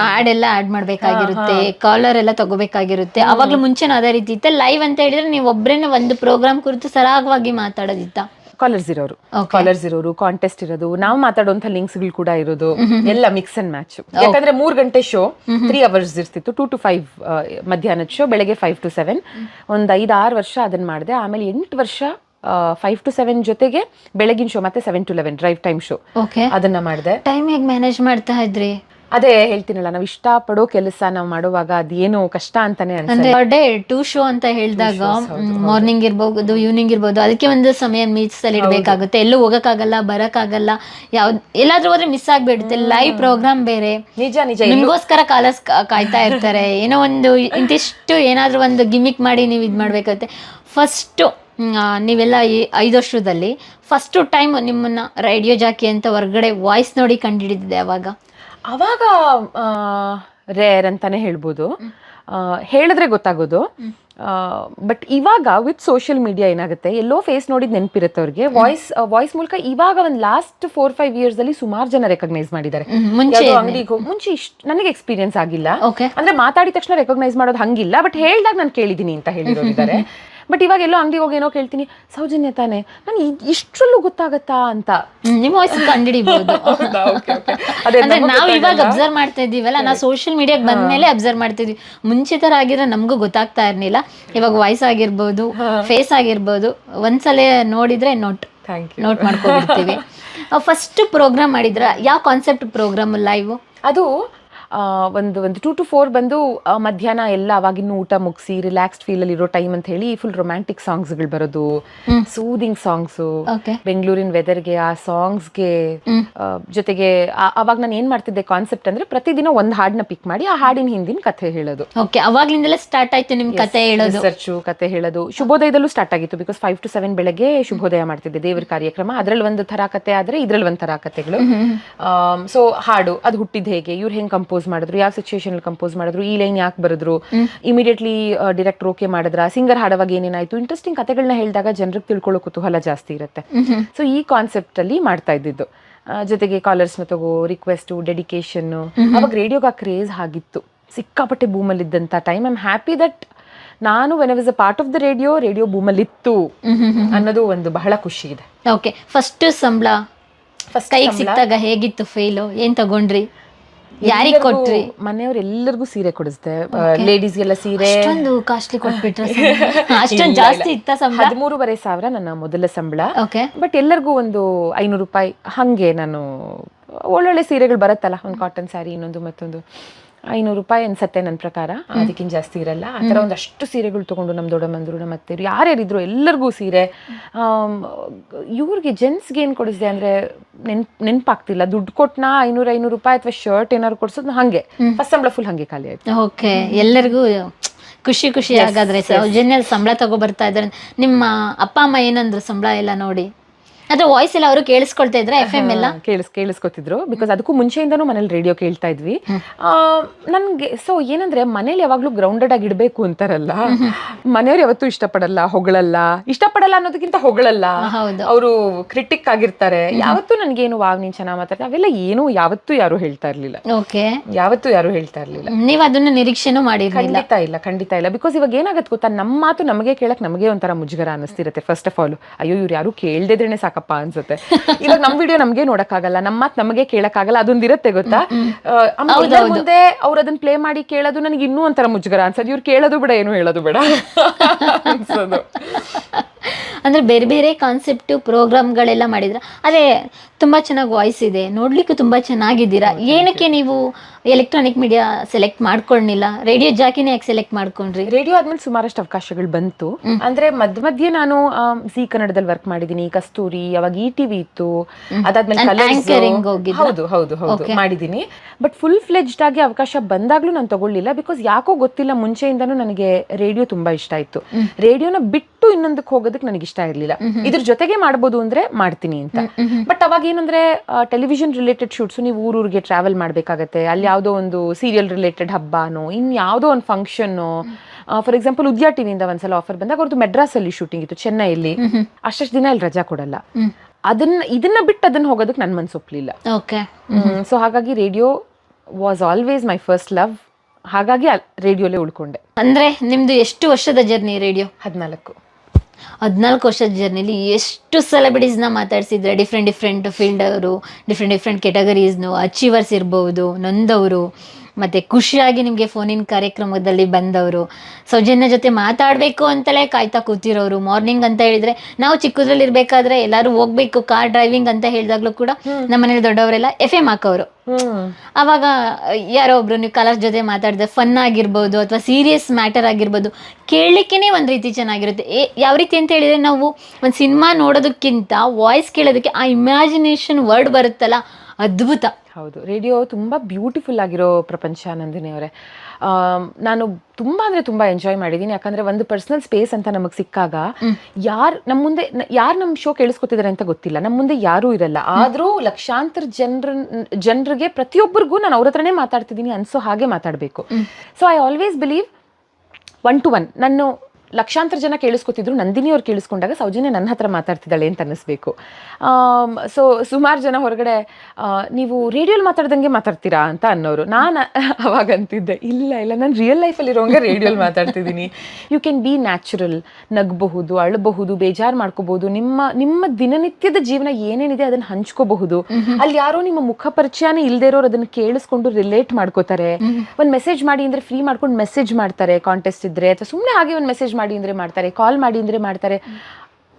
ಆಡ್ ಎಲ್ಲ ಆಡ್ ಮಾಡ್ಬೇಕಾಗಿರುತ್ತೆ ಕಾಲರ್ ಎಲ್ಲ ತಗೋಬೇಕಾಗಿರುತ್ತೆ. ಅವಾಗ್ಲೂ ಮುಂಚೆನ ಅದೇ ರೀತಿ ಇತ್ತ. ಲೈವ್ ಅಂತ ಹೇಳಿದ್ರೆ ನೀವು ಒಬ್ರೇನೆ ಒಂದು ಪ್ರೋಗ್ರಾಮ್ ಕುರಿತು ಸರಾಗವಾಗಿ ಮಾತಾಡೋದಿತ್ತ?
ಕಾಲರ್ಸ್ ಇರೋರು. ಕಾಲರ್ಸ್ ಇರೋರು ಕಾಂಟೆಸ್ಟ್ ಇರೋದು ನಾವು ಮಾತಾಡುವಂತ ಲಿಂಕ್ಸ್ಗಳು ಕೂಡ ಇರೋದು. ಎಲ್ಲ ಮಿಕ್ಸ್ ಅಂಡ್ ಮ್ಯಾಚ್ ಯಾಕಂದ್ರೆ ಮೂರ್ ಗಂಟೆ ಶೋ ತ್ರೀ ಅವರ್ಸ್ ಇರ್ತಿತ್ತು. ಟೂ ಟು ಫೈವ್ ಮಧ್ಯಾಹ್ನದ ಶೋ ಬೆಳಗ್ಗೆ ಫೈವ್ ಟು ಸೆವೆನ್ ಒಂದ್ ಐದ್ ಆರು ವರ್ಷ ಅದನ್ನ ಮಾಡಿದೆ. ಆಮೇಲೆ ಎಂಟು ವರ್ಷ ಫೈವ್ ಟು ಸೆವೆನ್ ಜೊತೆಗೆ ಬೆಳಗಿನ ಶೋ ಮತ್ತೆ seven to eleven drive time show
okay
ಅದನ್ನ ಮಾಡಿದೆ.
ಟೈಮ್ ಹೇಗೆ ಮ್ಯಾನೇಜ್ ಮಾಡ್ತಾ ಇದ್ರಿ?
ಅದೇ ಹೇಳ್ತೀನಲ್ಲ ನಾವು ಇಷ್ಟಪಡೋ ಕೆಲಸ ನಾವು ಮಾಡುವಾಗ ಅದೇನು ಕಷ್ಟ ಅಂತಾನೆ
ಅಂದ್ರೆ ಪರ್ ಡೇ ಟೂ ಶೋ ಅಂತ ಹೇಳಿದಾಗ ಮಾರ್ನಿಂಗ್ ಇರ್ಬೋದು ಈವ್ನಿಂಗ್ ಇರ್ಬೋದು ಅದಕ್ಕೆ ಒಂದು ಸಮಯ ಮೀಸಲ್ಲಿ ಇಡಬೇಕಾಗುತ್ತೆ. ಎಲ್ಲೂ ಹೋಗಕ್ಕಾಗಲ್ಲ ಬರಕ್ಕಾಗಲ್ಲ ಯಾವ್ದು ಎಲ್ಲಾದ್ರೂ ಹೋದ್ರೆ ಮಿಸ್ ಆಗ್ಬಿಡುತ್ತೆ. ಲೈವ್ ಪ್ರೋಗ್ರಾಮ್ ಬೇರೆ.
ನಿಜ ನಿಜ.
ನಿಮ್ಗೋಸ್ಕರ ಕಾಲ ಕಾಯ್ತಾ ಇರ್ತಾರೆ. ಏನೋ ಒಂದು ಇಂತಿಷ್ಟು ಏನಾದ್ರೂ ಒಂದು ಗಿಮಿಕ್ ಮಾಡಿ ನೀವು ಇದು ಮಾಡ್ಬೇಕಾಗುತ್ತೆ. ಫಸ್ಟು ನೀವೆಲ್ಲ ಈ ಐದು ವರ್ಷದಲ್ಲಿ ಫಸ್ಟು ಟೈಮ್ ನಿಮ್ಮನ್ನ ರೇಡಿಯೋ ಜಾಕಿ ಅಂತ ಹೊರಗಡೆ ವಾಯ್ಸ್ ನೋಡಿ ಕಂಡುಹಿಡಿದಿದೆ ಅವಾಗ?
ಅವಾಗ ರೇರ್ ಅಂತಾನೆ ಹೇಳ್ಬೋದು. ಹೇಳಿದ್ರೆ ಗೊತ್ತಾಗೋದು. ಬಟ್ ಇವಾಗ ವಿತ್ ಸೋಷಿಯಲ್ ಮೀಡಿಯಾ ಏನಾಗುತ್ತೆ ಎಲ್ಲೋ ಫೇಸ್ ನೋಡಿದ್ ನೆನಪಿರುತ್ತೆ ಅವ್ರಿಗೆ. ವಾಯ್ಸ್ ವಾಯ್ಸ್ ಮೂಲಕ ಇವಾಗ ಒಂದು ಲಾಸ್ಟ್ ಫೋರ್ ಫೈವ್ ಇಯರ್ಸ್ ಅಲ್ಲಿ ಸುಮಾರು ಜನ ರೆಕಗ್ನೈಸ್ ಮಾಡಿದ್ದಾರೆ.
ಮುಂಚೆ
ಇಷ್ಟು ಅಂಗಡಿಗೆ ಮುಂಚೆ ಇಷ್ಟ ನನಗೆ ಎಕ್ಸ್ಪೀರಿಯನ್ಸ್ ಆಗಿಲ್ಲ. ಅಂದ್ರೆ ಮಾತಾಡಿದ ತಕ್ಷಣ ರೆಕಗ್ನೈಸ್ ಮಾಡೋದು ಹಂಗಿಲ್ಲ ಬಟ್ ಹೇಳ್ದಾಗ ನಾನು ಕೇಳಿದೀನಿ ಅಂತ ಹೇಳಿರೋರಿದ್ದಾರೆ. ಬಟ್ ಇವಾಗ ಎಲ್ಲೋ ಅಂಗಡಿಗೆ ಹೋಗಿ ಏನೋ ಕೇಳ್ತೀನಿ ಸೌಜನ್ಯ ತಾನೆ ನಾನು ಇಷ್ಟರಲ್ಲೂ ಗೊತ್ತಾಗತ್ತಾ ಅಂತ.
ನಿಮ್ಮ ವಾಯ್ಸ್
ಕಂಡಿಡಿಬಹುದು *laughs*
ಅಂದ್ರೆ ನಾವು ಇವಾಗ. ಅಬ್ಸರ್ವ್ ಮಾಡ್ತಾ ಇದೀವಲ್ಲ ನಾವು ಸೋಷಿಯಲ್ ಮೀಡಿಯಾಗೆ ಬಂದ್ಮೇಲೆ ಅಬ್ಸರ್ವ್ ಮಾಡ್ತಾ ಇದೀವಿ ಮುಂಚೆ ತರ ಆಗಿದ್ರೆ ನಮಗೂ ಗೊತ್ತಾಗ್ತಾ ಇರ್ಲಿಲ್ಲ. ಇವಾಗ ವಾಯ್ಸ್ ಆಗಿರ್ಬೋದು ಫೇಸ್ ಆಗಿರ್ಬೋದು ಒಂದ್ಸಲ ನೋಡಿದ್ರೆ ನೋಟ್ ನೋಟ್ ಮಾಡ್ಕೊಂಡಿರ್ತೀವಿ ಫಸ್ಟ್ ಪ್ರೋಗ್ರಾಮ್ ಮಾಡಿದ್ರ? ಯಾವ ಕಾನ್ಸೆಪ್ಟ್ ಪ್ರೋಗ್ರಾಮ್ ಲೈವ್
ಅದು ಒಂದು ಒಂದು ಟೂ ಟು ಫೋರ್ ಬಂದು ಮಧ್ಯಾಹ್ನ ಎಲ್ಲ ಅವಾಗಿನ್ನೂ ಊಟ ಮುಗಿಸಿ ರಿಲ್ಯಾಕ್ಸ್ಡ್ ಫೀಲ್ ಅಲ್ಲಿ ಇರೋ ಟೈಮ್ ಅಂತ ಹೇಳಿ ಫುಲ್ ರೊಮ್ಯಾಂಟಿಕ್ ಸಾಂಗ್ಸ್ಗಳು ಬರೋದು. ಸೂದಿಂಗ್ ಸಾಂಗ್ಸ್
ಓಕೆ
ಬೆಂಗಳೂರಿನ ವೆದರ್ಗೆ ಆ ಸಾಂಗ್ಸ್ಗೆ ಜೊತೆಗೆ ಅವಾಗ ನಾನು ಏನ್ ಮಾಡ್ತಿದ್ದೆ ಕಾನ್ಸೆಪ್ಟ್ ಅಂದ್ರೆ ಪ್ರತಿದಿನ ಒಂದು ಹಾಡ್ನ ಪಿಕ್ ಮಾಡಿ ಆ ಹಾಡಿನ ಹಿಂದಿನ ಕಥೆ ಹೇಳೋದು.
ಓಕೆ ಅವಾಗ್ಲಿಂದಲೇ ಸ್ಟಾರ್ಟ್ ಆಯ್ತು ನಿಮ್ ಕಥೆ ಹೇಳೋದು.
ಸರ್ಚು ಕಥೆ ಹೇಳೋದು. ಶುಭೋದಯದಲ್ಲೂ ಸ್ಟಾರ್ಟ್ ಆಗಿತ್ತು ಬಿಕಾಸ್ ಫೈವ್ ಟು ಸೆವೆನ್ ಬೆಳಗ್ಗೆ ಶುಭೋದಯ ಮಾಡ್ತಿದ್ದೆ ದೇವರ ಕಾರ್ಯಕ್ರಮ. ಅದ್ರಲ್ಲಿ ಒಂದು ಥರ ಕತೆ ಆದ್ರೆ ಇದ್ರಲ್ಲಿ ಒಂದು ಥರ ಕತೆಗಳು. ಸೊ ಹಾಡು ಅದು ಹುಟ್ಟಿದ್ ಹೇಗೆ ಇವ್ರು ಹೆಂಗ್ ಕಂಪೋಸ್ ಮಾಡಿದ್ರು ಯಾವ ಸಿಚುವೇಶನ್ ಕಂಪೋಸ್ ಮಾಡಿದ್ರು ಈ ಲೈನ್ ಯಾಕೆ ಬರೆದ್ರು? ಇಮಿಡಿಯೇಟ್ಲಿ ಡೈರೆಕ್ಟರ್ ಓಕೆ ಮಾಡಿದ್ರ? ಸಿಂಗರ್ ಹಾಡುವಾಗ ಏನೇನಾಯ್ತು? ಇಂಟ್ರೆಸ್ಟಿಂಗ್ ಕತೆಗಳನ್ನ ಹೇಳಿದಾಗ ಜನರಿಗೆ ತಿಳ್ಕೊಳ್ಳೋ ಕುತೂಹಲ ಜಾಸ್ತಿ ಇರುತ್ತೆ. ಸೊ ಈ ಕಾನ್ಸೆಪ್ಟ್ ಅಲ್ಲಿ ಮಾಡ್ತಾ ಇದ್ದಿದ್ದು. ಜೊತೆಗೆ ಜೊತೆಗೆ ನ ತಗೋ ರಿಕ್ವೆಸ್ಟು ಡೆಡಿಕೇಶನ್ ಅವಾಗ ರೇಡಿಯೋಗ ಕ್ರೇಜ್ ಆಗಿತ್ತು. ಸಿಕ್ಕಾಪಟ್ಟೆ ಬೂಮಲ್ಲಿ ಇದ್ದಂತ ಟೈಮ್ ಐಮ್ ಹ್ಯಾಪಿ ದಟ್ ನಾನು when was a part of the radio radio ಬೂಮಲ್ಲಿ ಇತ್ತು ಅನ್ನೋದು ಒಂದು ಬಹಳ ಖುಷಿ ಇದೆ.
ಓಕೆ ಫಸ್ಟ್ ಸಂಬಳ.
ಫಸ್ಟ್
ಕೈಗೆ ಸಿಕ್ಕಾಗ ಹೇಗಿತ್ತು ಫೇಲು ಏನ್ ತಗೊಂಡ್ರಿ? ಯಾರಿಗ್ ಕೊಟ್ರಿ?
ಮನೆಯವ್ರು ಎಲ್ಲರಿಗೂ ಸೀರೆ ಕೊಡಿಸ್ದೆ. ಲೇಡೀಸ್ಗೆಲ್ಲ ಸೀರೆ
ಅಷ್ಟೊಂದು ಕಾಸ್ಟ್ಲಿ ಕೊಟ್ಬಿಟ್ರೆ ಅಷ್ಟೊಂದು ಜಾಸ್ತಿ ಇತ್ತ ಸಂಬಳ?
ಹದಿಮೂರುವರೆ ಸಾವಿರ ನನ್ನ ಮೊದಲ ಸಂಬಳ.
ಓಕೆ
ಬಟ್ ಎಲ್ಲರಿಗೂ ಒಂದು ಐನೂರು ರೂಪಾಯಿ ಹಂಗೆ ನಾನು ಒಳ್ಳೊಳ್ಳೆ ಸೀರೆಗಳು ಬರುತ್ತಲ್ಲ ಒಂದು ಕಾಟನ್ ಸ್ಯಾರಿ ಇನ್ನೊಂದು ಮತ್ತೊಂದು. ಐನೂರು ರೂಪಾಯಿ ಅನ್ಸತ್ತೆ ನನ್ನ ಪ್ರಕಾರ. ಅದಕ್ಕಿಂತ ಜಾಸ್ತಿ ಇರಲ್ಲ. ಆ ಥರ ಒಂದಷ್ಟು ಸೀರೆಗಳು ತೊಗೊಂಡು ನಮ್ಮ ದೊಡ್ಡಮ್ಮಂದ್ರು ನಮ್ಮ ಅತ್ತೆರು ಯಾರ್ಯಾರಿದ್ರು ಎಲ್ಲರಿಗೂ ಸೀರೆ. ಇವ್ರಿಗೆ ಜೆಂಟ್ಸ್ಗೆ ಏನು ಕೊಡಿಸಿದೆ ಅಂದರೆ ನೆನ್ಪು ನೆನಪಾಗ್ತಿಲ್ಲ. ದುಡ್ಡು ಕೊಟ್ನಾ ಐನೂರು ಐನೂರು ರೂಪಾಯಿ ಅಥವಾ ಶರ್ಟ್ ಏನಾದ್ರು ಕೊಡ್ಸೋದು ಹಂಗೆ. ಫಸ್ಟ್ ಸಂಬಳ ಫುಲ್ ಹಂಗೆ ಖಾಲಿ ಆಯ್ತು.
ಓಕೆ. ಎಲ್ಲರಿಗೂ ಖುಷಿ ಖುಷಿ ಆಗಾದ್ರೆ ಸೌಜನ್ಯ ಸಂಬಳ ತಗೋ ಬರ್ತಾ ಇದ್ದಾರೆ. ನಿಮ್ಮ ಅಪ್ಪ ಅಮ್ಮ ಏನಂದ್ರು ಸಂಬಳ ಎಲ್ಲ ನೋಡಿ. ಅದ್ರ ವಾಯ್ಸ್ ಎಲ್ಲ ಅವರು ಕೇಳಿಸ್ಕೊಳ್ತಾ ಇದ್ರ ಎಫ್ ಎಂ ಎಲ್ಲ.
ಕೇಳಿಸ್ ಕೇಳಿಸ್ಕೊತಿದ್ರು. ಬಿಕಾಸ್ ಅದಕ್ಕೂ ಮುಂಚೆಯಿಂದನೂ ಮನೇಲಿ ರೇಡಿಯೋ ಕೇಳ್ತಾ ಇದ್ವಿ. ನನಗೆ ಸೊ ಏನಂದ್ರೆ ಮನೇಲಿ ಯಾವಾಗ್ಲೂ ಗ್ರೌಂಡೆಡ್ ಆಗಿ ಇಡಬೇಕು ಅಂತಾರಲ್ಲ ಮನೆಯವ್ರು ಯಾವತ್ತೂ ಇಷ್ಟಪಡಲ್ಲ ಹೊಗಳಲ್ಲ. ಇಷ್ಟಪಡಲ್ಲ ಅನ್ನೋದಕ್ಕಿಂತ ಹೊಗಳಲ್ಲ. ಅವರು ಕ್ರಿಟಿಕ್ ಆಗಿರ್ತಾರೆ. ಯಾವತ್ತೂ ನನ್ಗೇನು ವಾವ್ ನೀನ್ ಚೆನ್ನಾಗಿ ಮಾತಾಡ್ತಾರೆ ಅವೆಲ್ಲ ಏನು ಯಾವತ್ತೂ ಯಾರು ಹೇಳ್ತಾ ಇರ್ಲಿಲ್ಲ.
ಓಕೆ
ಯಾವತ್ತೂ ಯಾರು ಹೇಳ್ತಾ ಇರ್ಲಿಲ್ಲ.
ನೀವ್ ಅದನ್ನ ನಿರೀಕ್ಷೆನೂ ಮಾಡಿ
ಖಂಡಿತ ಇಲ್ಲ ಖಂಡಿತ ಇಲ್ಲ. ಬಿಕಾಸ್ ಇವಾಗ ಏನಾಗತ್ತೆ ಗೊತ್ತಾ? ನಮ್ಮ ಮಾತು ನಮಗೆ ಕೇಳಕ್ ನಮಗೆ ಒಂಥರ ಮುಜುಗರ ಅನಿಸ್ತಿರುತ್ತೆ ಫಸ್ಟ್ ಆಫ್ ಆಲ್ ಅಯ್ಯೋ ಇವ್ರು ಯಾರು ಕೇಳ್ದಿದ್ರೇನೆ ಸಾಕಪ್ಪ ಅನ್ಸುತ್ತೆ. ಇವಾಗ ನಮ್ ವಿಡಿಯೋ ನಮ್ಗೆ ನೋಡಕ್ಕಾಗಲ್ಲ ನಮ್ಮ ಮಾತು ನಮಗೆ ಕೇಳಕ್ಕಾಗಲ್ಲ ಅದೊಂದು ಇರುತ್ತೆ ಗೊತ್ತಾ ಆಮೇಲೆ ಎಲ್ಲರ ಮುಂದೆ ಅವ್ರು ಅದನ್ನ ಪ್ಲೇ ಮಾಡಿ ಕೇಳೋದು ನನಗೆ ಇನ್ನೂ ಒಂಥರ ಮುಜುಗರ ಅನ್ಸೋದು. ಇವ್ರು ಕೇಳೋದು ಬೇಡ ಏನು ಹೇಳೋದು ಬೇಡ *laughs* ಅನ್ಸೋದು.
ಅಂದರೆ ಬೇರೆ ಬೇರೆ ಪ್ರೋಗ್ರಾಮ್ ಪ್ರೋಗ್ರಾಮ್ಗಳೆಲ್ಲ ಮಾಡಿದ್ರ ಅದೇ ತುಂಬಾ ಚೆನ್ನಾಗಿ ವಾಯ್ಸ್ ಇದೆ ನೋಡ್ಲಿಕ್ಕೂ ತುಂಬಾ ಚೆನ್ನಾಗಿದ್ದೀರಾ? ಏನಕ್ಕೆ ನೀವು ಎಲೆಕ್ಟ್ರಾನಿಕ್ ಮೀಡಿಯಾ ಸೆಲೆಕ್ಟ್ ಮಾಡ್ಕೊಳ್ಳಿಲ್ಲ ರೇಡಿಯೋ ಜಾಕಿನೇ ಯಾಕೆ ಸೆಲೆಕ್ಟ್ ಮಾಡ್ಕೊಂಡ್ರಿ?
ರೇಡಿಯೋ ಆದ್ಮೇಲೆ ಸುಮಾರಷ್ಟು ಅವಕಾಶಗಳು ಬಂತು. ಅಂದ್ರೆ ಮಧ್ಯ ಮಧ್ಯೆ ನಾನು ಸಿ ಕನ್ನಡದಲ್ಲಿ ವರ್ಕ್ ಮಾಡಿದೀನಿ ಕಸ್ತೂರಿ ಅವಾಗ ಇ ಟಿವಿ ಇತ್ತು. ಅದಾದ್ಮೇಲೆ ಹೌದು ಹೌದು ಹೌದು. ಮಾಡಿದೀನಿ. ಬಟ್ ಫುಲ್ ಫ್ಲೆಜ್ಡ್ ಆಗಿ ಅವಕಾಶ ಬಂದಾಗ್ಲೂ ನಾನು ತಗೊಳ್ಳಿಲ್ಲ ಬಿಕಾಸ್ ಯಾಕೋ ಗೊತ್ತಿಲ್ಲ ಮುಂಚೆಯಿಂದನೂ ನನಗೆ ರೇಡಿಯೋ ತುಂಬಾ ಇಷ್ಟ ಆಯ್ತು. ರೇಡಿಯೋನ ಬಿಟ್ಟು ಇನ್ನೊಂದಕ್ಕೆ ಹೋಗೋದಕ್ಕೆ ನನಗೆ ಇಷ್ಟ ಇರ್ಲಿಲ್ಲ. ಇದ್ರ ಜೊತೆಗೆ ಮಾಡ್ಬೋದು ಅಂದ್ರೆ ಮಾಡ್ತೀನಿ ಅಂತ. ಬಟ್ ಅವಾಗ ಏನಂದ್ರೆ ಟೆಲಿವಿಷನ್ ರಿಲೇಟೆಡ್ ಶೂಟ್ಸ್ ನೀವು ಊರೂರಿಗೆ ಟ್ರಾವೆಲ್ ಮಾಡ್ಬೇಕಾಗತ್ತೆ. ಅಲ್ಲಿ ಯಾವುದೋ ಒಂದು ಸೀರಿಯಲ್ ರಿಲೇಟೆಡ್ ಹಬ್ಬನೋ ಇನ್ ಯಾವುದೋ ಒಂದು ಫಂಕ್ಷನ್ನು ಫಾರ್ ಎಕ್ಸಾಂಪಲ್ ಉದ್ಯಾ ಟಿವಿಯಿಂದ ಒಂದ್ಸಲ ಆಫರ್ ಬಂದಾಗ ಅವ್ರದ್ದು ಮೆಡ್ರಾಸ್ ಅಲ್ಲಿ ಶೂಟಿಂಗ್ ಇತ್ತು ಚೆನ್ನೈಯಲ್ಲಿ. ಅಷ್ಟಷ್ಟು ದಿನ ಇಲ್ಲಿ ರಜಾ ಕೊಡಲ್ಲ. ಅದನ್ನ ಇದನ್ನ ಬಿಟ್ಟು ಅದನ್ನ ಹೋಗೋದಕ್ಕೆ ನನ್ನ ಮನ್ಸು ಒಪ್ಲಿಲ್ಲ.
ಓಕೆ
ಸೊ ಹಾಗಾಗಿ radio was always my first love ಹಾಗಾಗಿ ರೇಡಿಯೋಲೇ ಉಳ್ಕೊಂಡೆ.
ಅಂದ್ರೆ ನಿಮ್ದು ಎಷ್ಟು ವರ್ಷದ ಜರ್ನಿ ರೇಡಿಯೋ
ಹದಿನಾಲ್ಕು.
ಹದಿನಾಲ್ಕು ವರ್ಷದ ಜರ್ನಿಲಿ ಎಷ್ಟು ಸೆಲೆಬ್ರಿಟೀಸ್ನ ಮಾತಾಡ್ಸಿದ್ರೆ? ಡಿಫ್ರೆಂಟ್ ಡಿಫ್ರೆಂಟ್ ಫೀಲ್ಡ್ ಅವರು ಡಿಫ್ರೆಂಟ್ ಡಿಫ್ರೆಂಟ್ ಕೆಟಗರೀಸ್ನು ಅಚೀವರ್ಸ್ ಇರ್ಬೋದು ನೊಂದವರು. ಮತ್ತು ಖುಷಿಯಾಗಿ ನಿಮಗೆ ಫೋನಿನ ಕಾರ್ಯಕ್ರಮದಲ್ಲಿ ಬಂದವರು. ಸೌಜನ್ಯ ಜೊತೆ ಮಾತಾಡಬೇಕು ಅಂತಲೇ ಕಾಯ್ತಾ ಕೂತಿರೋರು. ಮಾರ್ನಿಂಗ್ ಅಂತ ಹೇಳಿದ್ರೆ ನಾವು ಚಿಕ್ಕದ್ರಲ್ಲಿ ಇರಬೇಕಾದ್ರೆ ಎಲ್ಲರೂ ಹೋಗ್ಬೇಕು ಕಾರ್ ಡ್ರೈವಿಂಗ್ ಅಂತ ಹೇಳಿದಾಗ್ಲೂ ಕೂಡ ನಮ್ಮ ಮನೇಲಿ ದೊಡ್ಡವರೆಲ್ಲ ಎಫ್ ಎಂ ಹಾಕೋರು. ಅವಾಗ ಯಾರೋ ಒಬ್ರು ನೀವು ಕಲರ್ ಜೊತೆ ಮಾತಾಡಿದ್ರೆ ಫನ್ ಆಗಿರ್ಬೋದು ಅಥವಾ ಸೀರಿಯಸ್ ಮ್ಯಾಟರ್ ಆಗಿರ್ಬೋದು ಕೇಳಲಿಕ್ಕೇನೆ ಒಂದು ರೀತಿ ಚೆನ್ನಾಗಿರುತ್ತೆ. ಏ ಯಾವ ರೀತಿ ಅಂತ ಹೇಳಿದ್ರೆ ನಾವು ಒಂದು ಸಿನಿಮಾ ನೋಡೋದಕ್ಕಿಂತ ವಾಯ್ಸ್ ಕೇಳೋದಕ್ಕೆ ಆ ಇಮ್ಯಾಜಿನೇಷನ್ ವರ್ಡ್ ಬರುತ್ತಲ್ಲ ಅದ್ಭುತ.
ಹೌದು. ರೇಡಿಯೋ ತುಂಬಾ ಬ್ಯೂಟಿಫುಲ್ ಆಗಿರೋ ಪ್ರಪಂಚ ನಂದಿನಿ ಅವರೇ. ನಾನು ತುಂಬಾ ಅಂದ್ರೆ ತುಂಬಾ ಎಂಜಾಯ್ ಮಾಡಿದ್ದೀನಿ ಯಾಕಂದ್ರೆ ಒಂದು ಪರ್ಸನಲ್ ಸ್ಪೇಸ್ ಅಂತ ನಮಗೆ ಸಿಕ್ಕಾಗ ಯಾರ್ ನಮ್ಮ ಮುಂದೆ ಯಾರು ನಮ್ಮ ಶೋ ಕೇಳಿಸ್ಕೊತಿದ್ದಾರೆ ಅಂತ ಗೊತ್ತಿಲ್ಲ. ನಮ್ಮ ಮುಂದೆ ಯಾರೂ ಇರಲ್ಲ. ಆದ್ರೂ ಲಕ್ಷಾಂತರ ಜನರ ಜನರಿಗೆ ಪ್ರತಿಯೊಬ್ಬರಿಗೂ ನಾನು ಅವ್ರ ಹತ್ರನೇ ಮಾತಾಡ್ತಿದ್ದೀನಿ ಅನ್ಸೋ ಹಾಗೆ ಮಾತಾಡಬೇಕು. So I always believe one to one ನಾನು ಲಕ್ಷಾಂತರ ಜನ ಕೇಳಿಸ್ಕೊತಿದ್ರು. ನಂದಿನಿ ಅವ್ರು ಕೇಳಿಸ್ಕೊಂಡಾಗ ಸೌಜನ್ಯ ನನ್ನ ಹತ್ರ ಮಾತಾಡ್ತಿದ್ದಾಳೆ ಅಂತ ಅನ್ನಿಸ್ಬೇಕು. ಸೊ ಸುಮಾರು ಜನ ಹೊರಗಡೆ ನೀವು ರೇಡಿಯೋಲಿ ಮಾತಾಡ್ದಂಗೆ ಮಾತಾಡ್ತೀರಾ ಅಂತ ಅನ್ನೋರು. ನಾನು ಅವಾಗ ಅಂತಿದ್ದೆ ಇಲ್ಲ ಇಲ್ಲ ನಾನು ರಿಯಲ್ ಲೈಫಲ್ಲಿ ಇರೋಂಗೆ ರೇಡಿಯೋಲಿ ಮಾತಾಡ್ತಿದ್ದೀನಿ. ಯು ಕ್ಯಾನ್ ಬಿ ನ್ಯಾಚುರಲ್ ನಗಬಹುದು ಅಳಬಹುದು ಬೇಜಾರು ಮಾಡ್ಕೋಬಹುದು ನಿಮ್ಮ ನಿಮ್ಮ ದಿನನಿತ್ಯದ ಜೀವನ ಏನೇನಿದೆ ಅದನ್ನು ಹಂಚ್ಕೋಬಹುದು. ಅಲ್ಲಿ ಯಾರೋ ನಿಮ್ಮ ಮುಖ ಪರಿಚಯನೇ ಇಲ್ಲದೆ ಇರೋರು ಅದನ್ನ ಕೇಳಿಸ್ಕೊಂಡು ರಿಲೇಟ್ ಮಾಡ್ಕೋತಾರೆ. ಒಂದು ಮೆಸೇಜ್ ಮಾಡಿ ಅಂದ್ರೆ ಫ್ರೀ ಮಾಡ್ಕೊಂಡು ಮೆಸೇಜ್ ಮಾಡ್ತಾರೆ ಕಾಂಟೆಸ್ಟ್ ಇದ್ರೆ ಅಥವಾ ಸುಮ್ಮನೆ ಹಾಗೆ ಒಂದು ಮೆಸೇಜ್ ಮಾಡಿ ಅಂದ್ರೆ ಮಾಡ್ತಾರೆ ಕಾಲ್ ಮಾಡಿ ಅಂದ್ರೆ ಮಾಡ್ತಾರೆ.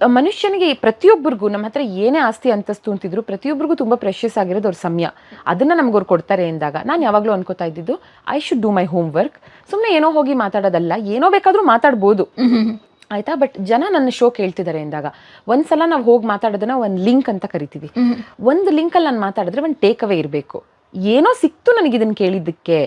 ಮನುಷ್ಯನಿಗೆ ಪ್ರತಿಯೊಬ್ಬರಿಗೂ ನಮ್ಮ ಹತ್ರ ಏನೇ ಆಸ್ತಿ ಅಂತಸ್ತು ಅಂತಿದ್ರು ಪ್ರತಿಯೊಬ್ಬರಿಗೂ ತುಂಬಾ ಪ್ರೆಷಿಯಸ್ ಆಗಿರೋದು ಅವ್ರ ಸಮಯ. ಅದನ್ನ ನಮ್ಗೆ ಅವ್ರು ಕೊಡ್ತಾರೆ ಎಂದಾಗ. ನಾನು ಯಾವಾಗಲೂ ಅನ್ಕೋತಾ ಇದ್ದಿದ್ದು I should do my homework ಸುಮ್ಮನೆ ಏನೋ ಹೋಗಿ ಮಾತಾಡೋದಲ್ಲ ಏನೋ ಬೇಕಾದ್ರೂ ಮಾತಾಡ್ಬೋದು. ಆಯ್ತಾ? ಬಟ್ ಜನ ನನ್ನ ಶೋ ಕೇಳ್ತಿದ್ದಾರೆ ಎಂದಾಗ. ಒಂದ್ಸಲ ನಾವು ಹೋಗಿ ಮಾತಾಡೋದನ್ನ ಒಂದು ಲಿಂಕ್ ಅಂತ ಕರಿತೀವಿ. ಒಂದು ಲಿಂಕ್ ಅಲ್ಲಿ ನಾನು ಮಾತಾಡಿದ್ರೆ ಒಂದು ಟೇಕ್ ಅವೇ ಇರಬೇಕು. ಏನೋ ಸಿಕ್ತು ನನಗೆ ಇದನ್ನ ಕೇಳಿದ್ದಕ್ಕೆ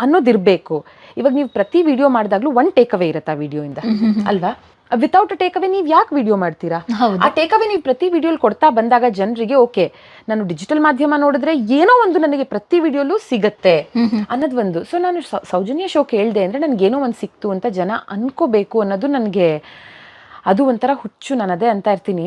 ಅನ್ನೋದಿರ್ಬೇಕು ಇವಾಗ ನೀವು ಪ್ರತಿ ವಿಡಿಯೋ ಮಾಡಿದಾಗ್ಲೂ ಒನ್ ಟೇಕ್ ಅವೇ ಇರುತ್ತೆ ಆ ವಿಡಿಯೋಯಿಂದ *laughs* ಅಲ್ವಾ? ವಿತೌಟ್ ಟೇಕ್ ಅವೇ ನೀವು ಯಾಕೆ ವಿಡಿಯೋ ಮಾಡ್ತೀರಾ? ಆ ಟೇಕ್ ಅವೇ ನೀವು ಪ್ರತಿ ವಿಡಿಯೋಲಿ ಕೊಡ್ತಾ ಬಂದಾಗ ಜನರಿಗೆ ಓಕೆ ನಾನು ಡಿಜಿಟಲ್ ಮಾಧ್ಯಮ ನೋಡಿದ್ರೆ ಏನೋ ಒಂದು ನನಗೆ ಪ್ರತಿ ವಿಡಿಯೋಲ್ಲೂ ಸಿಗತ್ತೆ *laughs* ಅನ್ನೋದು ಒಂದು. ಸೊ ನಾನು ಸೌಜನ್ಯ ಶೋ ಕೇಳಿದೆ ಅಂದ್ರೆ ನನಗೆ ಏನೋ ಒಂದು ಸಿಕ್ತು ಅಂತ ಜನ ಅನ್ಕೋಬೇಕು ಅನ್ನೋದು ನನಗೆ ಅದು ಒಂಥರ ಹುಚ್ಚು ನಾನು ಅದೇ ಅಂತ ಇರ್ತೀನಿ.